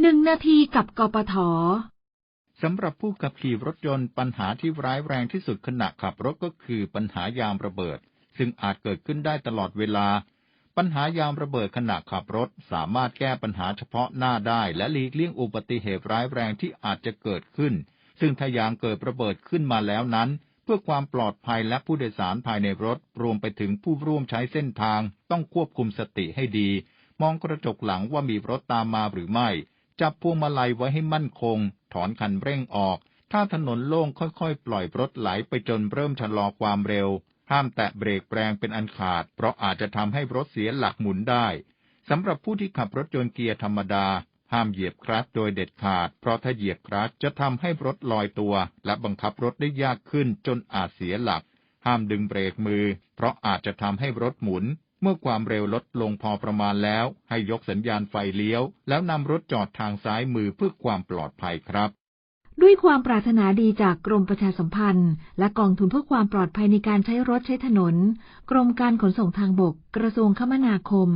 หนึ่งนาทีกับกปทสำหรับผู้ขับขี่รถยนต์ปัญหาที่ร้ายแรงที่สุดขณะขับรถก็คือปัญหายางระเบิด ซึ่งอาจเกิดขึ้นได้ตลอดเวลา ปัญหายางระเบิดขณะขับรถสามารถแก้ปัญหาเฉพาะหน้าได้ และหลีกเลี่ยงอุบัติเหตุร้ายแรงที่อาจจะเกิดขึ้น ซึ่งถ้ายางเกิดระเบิดขึ้นมาแล้วนั้น เพื่อความปลอดภัยและผู้โดยสารภายในรถรวมไปถึงผู้ร่วมใช้เส้นทาง ต้องควบคุมสติให้ดี มองกระจกหลังว่ามีรถตามมาหรือไม่ จับพวงมาลัยไว้ให้มั่นคง ถอนคันเร่งออก ถ้าถนนโล่งค่อยๆ ปล่อยรถไหลไปจนเริ่มชะลอความเร็ว ห้ามแตะเบรกแรงเป็นอันขาด เพราะอาจจะทำให้รถเสียหลักหมุนได้สำหรับผู้ที่ขับรถยนต์เกียร์ธรรมดา ห้ามเหยียบคลัตช์โดยเด็ดขาด เพราะถ้าเหยียบคลัตช์จะทำให้รถลอยตัว และบังคับรถได้ยากขึ้นจนอาจเสียหลัก ห้ามดึงเบรกมือ เพราะอาจจะทำให้รถหมุน เมื่อความเร็วลดลงพอประมาณแล้ว ให้ยกสัญญาณไฟเลี้ยว แล้วนำรถจอดทางซ้ายมือเพื่อความปลอดภัยครับด้วยความปรารถนาดีจากกรมประชาสัมพันธ์ และกองทุนเพื่อความปลอดภัยในการใช้รถใช้ถนน กรมการขนส่งทางบก กระทรวงคมนาคม